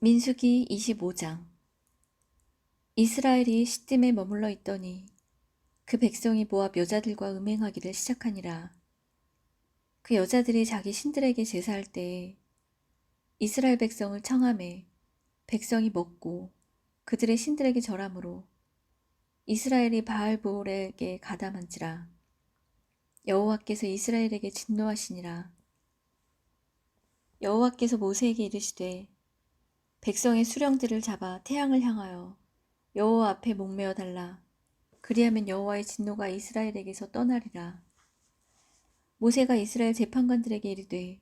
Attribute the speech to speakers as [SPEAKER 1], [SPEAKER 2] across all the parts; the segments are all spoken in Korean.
[SPEAKER 1] 민수기 25장 이스라엘이 시딤에 머물러 있더니 그 백성이 모압 여자들과 음행하기를 시작하니라. 그 여자들이 자기 신들에게 제사할 때에 이스라엘 백성을 청함해 백성이 먹고 그들의 신들에게 절함으로 이스라엘이 바알보올에게 가담한지라. 여호와께서 이스라엘에게 진노하시니라. 여호와께서 모세에게 이르시되 백성의 수령들을 잡아 태양을 향하여 여호와 앞에 목매어 달라. 그리하면 여호와의 진노가 이스라엘에게서 떠나리라. 모세가 이스라엘 재판관들에게 이르되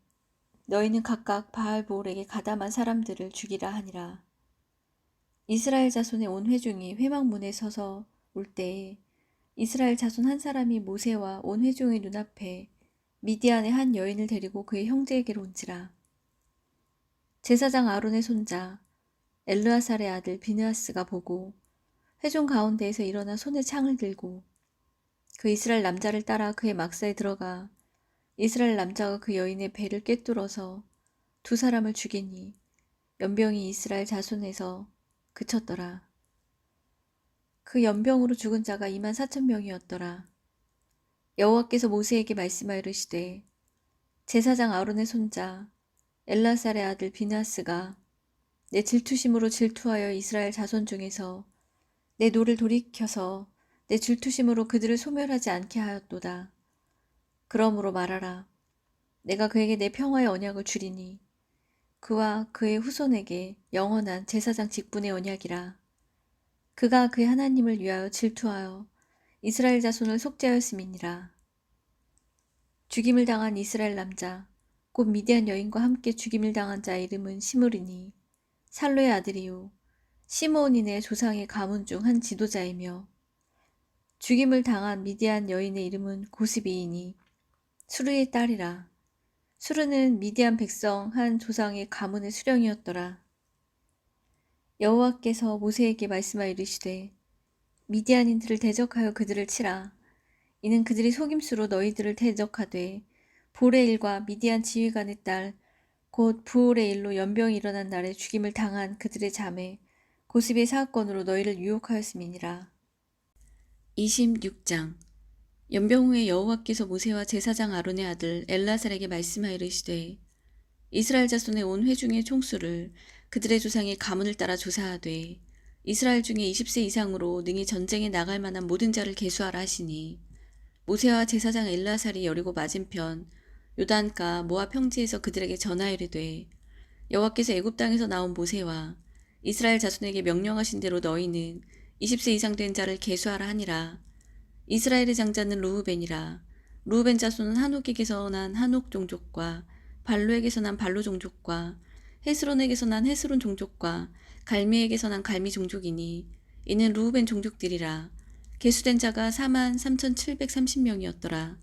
[SPEAKER 1] 너희는 각각 바알보올에게 가담한 사람들을 죽이라 하니라. 이스라엘 자손의 온 회중이 회막문에 서서 올 때에 이스라엘 자손 한 사람이 모세와 온 회중의 눈앞에 미디안의 한 여인을 데리고 그의 형제에게로 온지라. 제사장 아론의 손자 엘르아살의 아들 비느하스가 보고 회중 가운데에서 일어나 손에 창을 들고 그 이스라엘 남자를 따라 그의 막사에 들어가 이스라엘 남자가 그 여인의 배를 꿰뚫어서 두 사람을 죽이니 연병이 이스라엘 자손에서 그쳤더라. 그 연병으로 죽은 자가 2만 4천 명이었더라. 여호와께서 모세에게 말씀하여 이르시되 제사장 아론의 손자 엘라살의 아들 비나스가 내 질투심으로 질투하여 이스라엘 자손 중에서 내 노를 돌이켜서 내 질투심으로 그들을 소멸하지 않게 하였도다. 그러므로 말하라. 내가 그에게 내 평화의 언약을 주리니 그와 그의 후손에게 영원한 제사장 직분의 언약이라. 그가 그의 하나님을 위하여 질투하여 이스라엘 자손을 속죄하였음이니라. 죽임을 당한 이스라엘 남자 곧 미디안 여인과 함께 죽임을 당한 자의 이름은 시므리니. 살로의 아들이요. 시므온인의 조상의 가문 중 한 지도자이며 죽임을 당한 미디안 여인의 이름은 고스비이니. 수르의 딸이라. 수르는 미디안 백성 한 조상의 가문의 수령이었더라. 여호와께서 모세에게 말씀하여 이르시되 미디안인들을 대적하여 그들을 치라. 이는 그들이 속임수로 너희들을 대적하되 볼의 일과 미디안 지휘관의 딸 곧 부올의 일로 연병이 일어난 날에 죽임을 당한 그들의 자매 고스비의 사건으로 너희를 유혹하였음이니라. 26장 연병 후에 여호와께서 모세와 제사장 아론의 아들 엘라살에게 말씀하여 이르시되 이스라엘 자손의 온 회중의 총수를 그들의 조상의 가문을 따라 조사하되 이스라엘 중에 20세 이상으로 능히 전쟁에 나갈 만한 모든 자를 계수하라 하시니 모세와 제사장 엘라살이 여리고 맞은편 요단가 모압 평지에서 그들에게 전하이르되 여호와께서 애굽 땅에서 나온 모세와 이스라엘 자손에게 명령하신 대로 너희는 20세 이상 된 자를 계수하라 하니라. 이스라엘의 장자는 루우벤이라. 루우벤 자손은 한옥에게서 난 한옥 종족과 발로에게서 난 발로 종족과 헤스론에게서 난 헤스론 종족과 갈미에게서 난 갈미 종족이니 이는 루우벤 종족들이라. 계수된 자가 4만 3,730명이었더라.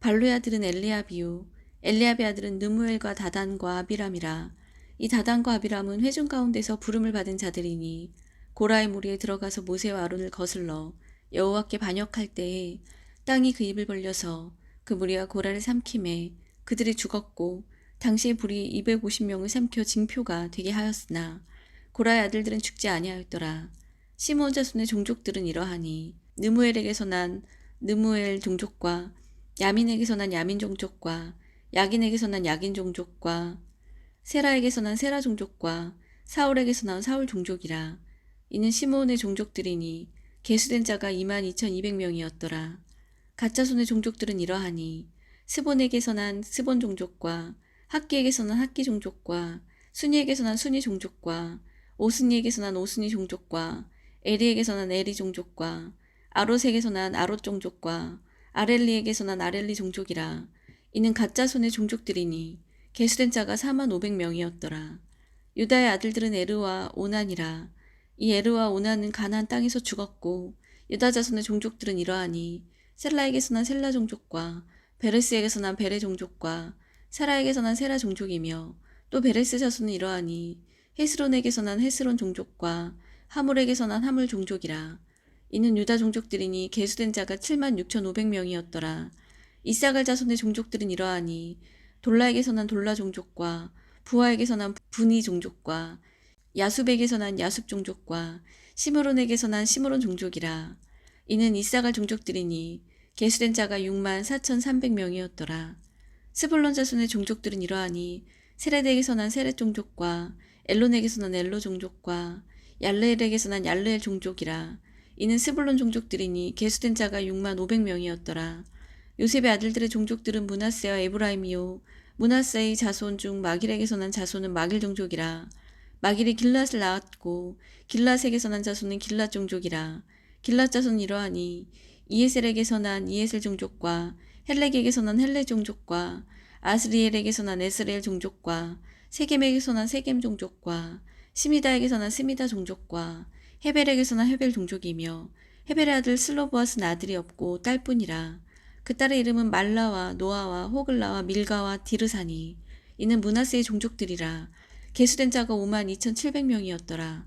[SPEAKER 1] 발로의 아들은 엘리아비요 엘리압의 아들은 느무엘과 다단과 아비람이라. 이 다단과 아비람은 회중 가운데서 부름을 받은 자들이니 고라의 무리에 들어가서 모세와 아론을 거슬러 여호와께 반역할 때에 땅이 그 입을 벌려서 그 무리와 고라를 삼킴에 그들이 죽었고 당시의 불이 250명을 삼켜 징표가 되게 하였으나 고라의 아들들은 죽지 아니하였더라. 시몬 자손의 종족들은 이러하니 느무엘에게서 난 느무엘 종족과 야민에게서 난 야민 종족과 야긴에게서 난 야긴 종족과 세라에게서 난 세라 종족과 사울에게서 난 사울 종족이라. 이는 시므온의 종족들이니 계수된 자가 22,200명이었더라. 가짜 손의 종족들은 이러하니 스본에게서 난 스본 종족과 학기에게서 난 학기 종족과 순이에게서 난 순이 종족과 오스니에게서 난 오스니 종족과 에리에게서 난 에리 종족과 아롯에게서 난 아롯 종족과 아렐리에게서 난 아렐리 종족이라. 이는 가짜 손의 종족들이니 계수된 자가 4만 500명이었더라. 유다의 아들들은 에르와 오난이라. 이 에르와 오난은 가나안 땅에서 죽었고 유다 자손의 종족들은 이러하니 셀라에게서 난 셀라 종족과 베레스에게서 난 베레 종족과 사라에게서 난 세라 종족이며 또 베레스 자손은 이러하니 헤스론에게서 난 헤스론 종족과 하물에게서 난 하물 종족이라. 이는 유다 종족들이니 계수된 자가 7만 6,500명이었더라. 이사갈 자손의 종족들은 이러하니 돌라에게서 난 돌라 종족과 부하에게서 난 분이 종족과 야숲에게서 난 야숲 종족과 시므론에게서 난 시므론 종족이라 이는 이사갈 종족들이니 계수된 자가 6만 4,300명이었더라. 스불론 자손의 종족들은 이러하니 세레덱에서 난 세레 종족과 엘론에게서 난 엘로 종족과 얄레엘에게서 난 얄레엘 종족이라 이는 스불론 종족들이니 계수된 자가 6만 500명이었더라. 요셉의 아들들의 종족들은 문하세와 에브라임이요. 문하세의 자손 중 마길에게서 난 자손은 마길 종족이라. 마길이 길랏을 낳았고 길랏에게서 난 자손은 길랏 종족이라. 길랏 자손은 이러하니 이에셀에게서 난 이에셀 종족과 헬렉에게서 난 헬렉 종족과 아스리엘에게서 난 에스레엘 종족과 세겜에게서 난 세겜 종족과 시미다에게서 난 스미다 종족과 헤벨에게서 난 헤벨 종족이며 헤벨의 아들 슬로보아스는 아들이 없고 딸뿐이라 그 딸의 이름은 말라와 노아와 호글라와 밀가와 디르사니 이는 문하세의 종족들이라 계수된 자가 5만 2,700명이었더라.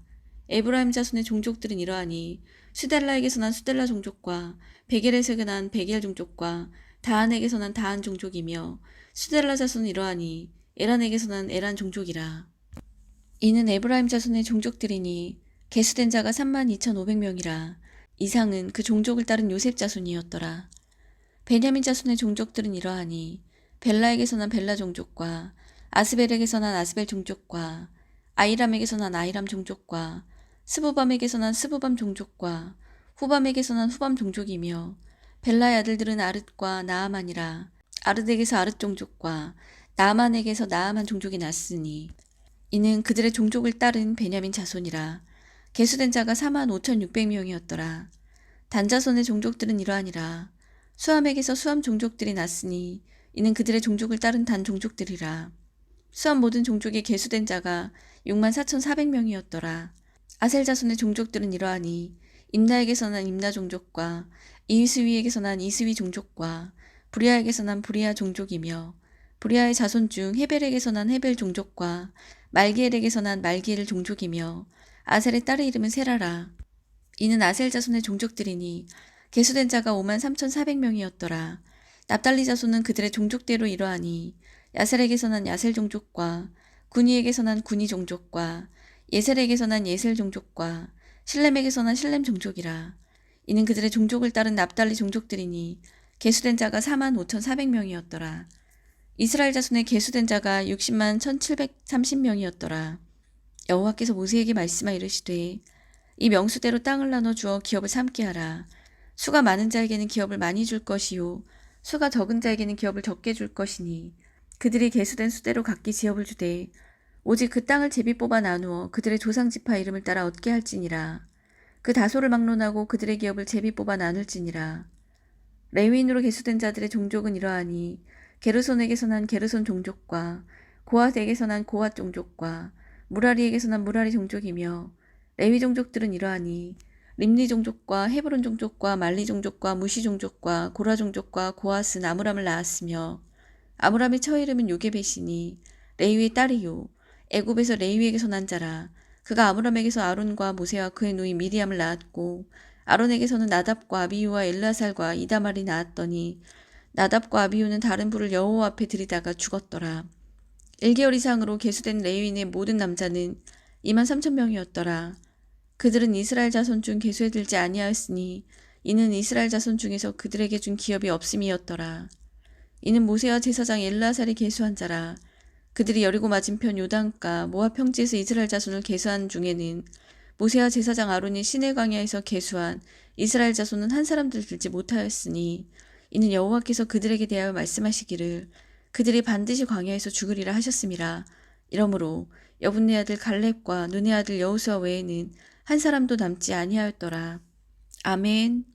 [SPEAKER 1] 에브라임 자손의 종족들은 이러하니 수델라에게서 난 수델라 종족과 베겔에서 난 베겔 종족과 다한에게서 난 다한 종족이며 수델라 자손은 이러하니 에란에게서 난 에란 종족이라. 이는 에브라임 자손의 종족들이니 계수된 자가 3만 2,500명이라. 이상은 그 종족을 따른 요셉 자손이었더라. 베냐민 자손의 종족들은 이러하니 벨라에게서 난 벨라 종족과 아스벨에게서 난 아스벨 종족과 아이람에게서 난 아이람 종족과 스부밤에게서 난 스부밤 종족과 후밤에게서 난 후밤 종족이며 벨라의 아들들은 아릇과 나아만이라 아르덱에서 아르 종족과 나아만에게서 나아만 종족이 났으니 이는 그들의 종족을 따른 베냐민 자손이라 계수된 자가 4만 5,600명이었더라. 단자손의 종족들은 이러하니라. 수함에게서 수함 종족들이 났으니 이는 그들의 종족을 따른 단 종족들이라. 수함 모든 종족에 계수된 자가 6만 4,400명이었더라. 아셀 자손의 종족들은 이러하니 임나에게서 난 임나 종족과 이스위에게서 난 이스위 종족과 브리아에게서 난 브리아 종족이며 브리아의 자손 중 헤벨에게서 난 헤벨 종족과 말기엘에게서 난 말기엘 종족이며 아셀의 딸의 이름은 세라라. 이는 아셀 자손의 종족들이니 계수된 자가 5만 3,400명이었더라. 납달리 자손은 그들의 종족대로 이러하니 야셀에게서 난 야셀 종족과 군이에게서 난 군이 종족과 예셀에게서 난 예셀 종족과 실렘에게서 난 실렘 종족이라. 이는 그들의 종족을 따른 납달리 종족들이니 계수된 자가 4만 5,400명이었더라. 이스라엘 자손의 계수된 자가 60만 1,730명이었더라. 여호와께서 모세에게 말씀하 이르시되 이 명수대로 땅을 나눠 주어 기업을 삼게 하라. 수가 많은 자에게는 기업을 많이 줄 것이요 수가 적은 자에게는 기업을 적게 줄 것이니 그들이 계수된 수대로 각기 지업을 주되 오직 그 땅을 제비 뽑아 나누어 그들의 조상 지파 이름을 따라 얻게 할지니라. 그 다소를 막론하고 그들의 기업을 제비 뽑아 나눌지니라. 레위인으로 계수된 자들의 종족은 이러하니 게르손에게서 난 게르손 종족과 고핫에게서 난 고핫 종족과 무라리에게서 난 무라리 종족이며 레위 종족들은 이러하니 림리 종족과 헤브론 종족과 말리 종족과 무시 종족과 고라 종족과 고핫은 아므람을 낳았으며 아므람의 처 이름은 요게벳이니 레위의 딸이요 애굽에서 레위에게서 난 자라 그가 아므람에게서 아론과 모세와 그의 누이 미리암을 낳았고 아론에게서는 나답과 아비유와 엘라살과 이다말이 낳았더니 나답과 아비유는 다른 불을 여호와 앞에 들이다가 죽었더라. 1개월 이상으로 계수된 레위인의 모든 남자는 2만 3천 명이었더라. 그들은 이스라엘 자손 중 계수에 들지 아니하였으니 이는 이스라엘 자손 중에서 그들에게 준 기업이 없음이었더라. 이는 모세와 제사장 엘라살이 계수한 자라. 그들이 여리고 맞은편 요단가 모압 평지에서 이스라엘 자손을 계수한 중에는 모세와 제사장 아론이 시내 광야에서 계수한 이스라엘 자손은 한 사람도 들지 못하였으니 이는 여호와께서 그들에게 대하여 말씀하시기를 그들이 반드시 광야에서 죽으리라 하셨음이라. 이러므로 여분네 아들 갈렙과 눈의 아들 여호수아 외에는 한 사람도 남지 아니하였더라. 아멘.